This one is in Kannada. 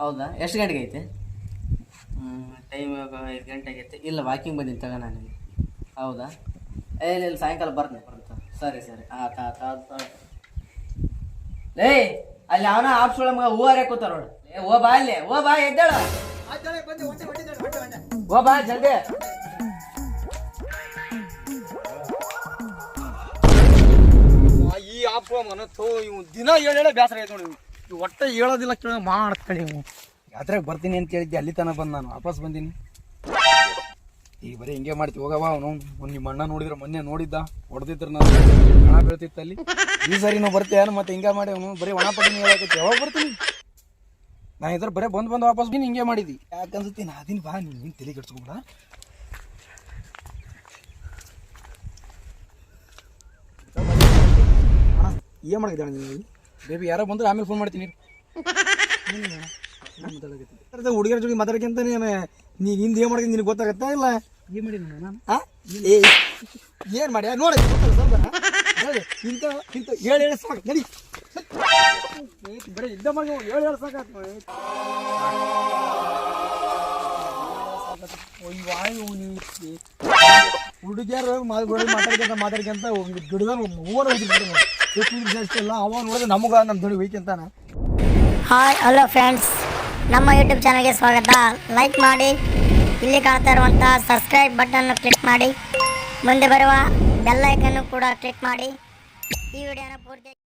ಹೌದಾ? ಎಷ್ಟು ಗಂಟೆಗೆ ಐತೆ? ಟೈಮ್ ಇವಾಗ ಐದು ಗಂಟೆ ಆಗೈತೆ ಇಲ್ಲ ವಾಕಿಂಗ್ ಬಂದೀನಿ ತಗೋ ನಾನು. ಹೌದಾ? ಏ ಇಲ್ಲ ಇಲ್ಲ ಸಾಯಂಕಾಲ ಬರ್ತೀನಿ ಬರ್ತಾ ಸರಿ ಸರಿ. ಆತ ಆತ ಲೇ ಅಲ್ಲಿ ಅವನ ಆಪ್ಸ್ ಒಳಗೆ ಮಗ ಹೂವಾರ ಕೂತಾರ ನೋಡು. ಏ ಓ ಬಾ ಅಲ್ಲಿ. ಓ ಬಾ ಎದ್ದಾಳ. ಓ ಬಾ ಜಲ್ದಿ. ಈ ಆಪ್ ಮನ ತೋ ಇವ್ ದಿನ ಹೇಳೇ ಬೇಸರ ಐತೆ ನೋಡಿ. ಒಟ್ಟ ಹೇಳೋದಿಲ್ಲ ಕೇಳ ಮಾಡ್ತಾಳೆ ನೀವು. ಯಾತ್ರೆಗೆ ಬರ್ತೀನಿ ಅಂತ ಕೇಳಿದ್ದೆ ಅಲ್ಲಿ ತನಕ ಬಂದು ನಾನು, ವಾಪಸ್ ಬಂದೀನಿ. ಈಗ ಬರೀ ಹಿಂಗೆ ಮಾಡ್ತಿ ಹೋಗವ ಅವನು. ನಿಮ್ಮ ಅಣ್ಣ ನೋಡಿದ್ರೆ ಮೊನ್ನೆ ನೋಡಿದ್ದ, ಹೊಡೆದಿದ್ರು ನಾನು ಹಣ ಬೀಳ್ತಿತ್ತು ಅಲ್ಲಿ. ಈ ಸರಿ ನಾವು ಬರ್ತೀಯ ಮತ್ತೆ ಹಿಂಗೆ ಮಾಡಿ ಅವನು? ಬರೀ ಒಣ ಪಟ್ಟಿನ ಹೇಳಕತ್ತಿ ಯಾವಾಗ ಬರ್ತೀನಿ? ನಾ ಇದ್ರ ಬರೀ ಬಂದು ಬಂದು ವಾಪಸ್ ನೀನು ಹಿಂಗೆ ಮಾಡಿದ್ದಿ ಯಾಕನ್ಸುತ್ತೀನಿ ಅದಿನ, ಬಾ ನೀನು ನೀನು ತಲೆ ಕೆಡ್ಸ್ಕೊಬೇಡ. ಏನು ಮಾಡಿದ್ದಾಳೆ ನೀವು ಬೇಬಿ ಯಾರೋ ಬಂದ್ರೆ ಆಮೇಲೆ ಫೋನ್ ಮಾಡ್ತೀನಿ ಹುಡುಗಿಯರ ಜೊತೆ ಮಾತಾಡಕ್ಕಿಂತ ನೀನು ನೀ ನಿಂದು ಏನು ಮಾಡಿದ್ದೀನಿ ನಿನಗೆ ಗೊತ್ತಾಗತ್ತಾ ಇಲ್ಲ? ಏನು ಮಾಡಿ ನಾನು? ಏನು ಮಾಡಿ ನೋಡಿ ಇಂಥ ಇಂಥ ಹೇಳಿ ಹೇಳಿ ಸಾಕು. ನಡಿ. ಬರೀ ಇದ್ದ ಮಾಡಿ ಹೇಳಿ ಹೇಳಿ ಸಾಕಾಯ್ತು ಹುಡುಗಿಯರು ಮಾತಾಡ್ಕೊಂತ ಮಾತಾಡ್ಕೊಂತ ಗಿಡದ ಗಿಡದ ಮೂವರು ಇಲ್ಲ ಅವ ನೋಡಿದ್ರೆ ನಮಗ ನಮ್ಮ ಹಾಯ್ ಹಲೋ ಫ್ರೆಂಡ್ಸ್ ನಮ್ಮ ಯೂಟ್ಯೂಬ್ ಚಾನಲ್ಗೆ ಸ್ವಾಗತ. ಲೈಕ್ ಮಾಡಿ, ಇಲ್ಲಿ ಕಾಣ್ತಾ ಇರುವಂಥ ಸಬ್ಸ್ಕ್ರೈಬ್ ಬಟನ್ನು ಕ್ಲಿಕ್ ಮಾಡಿ. ಮುಂದೆ ಬರುವ ಬೆಲ್ ಐಕನ್ನು ಕೂಡ ಕ್ಲಿಕ್ ಮಾಡಿ. ಈ ವಿಡಿಯೋನ ಪೂರ್ತಿ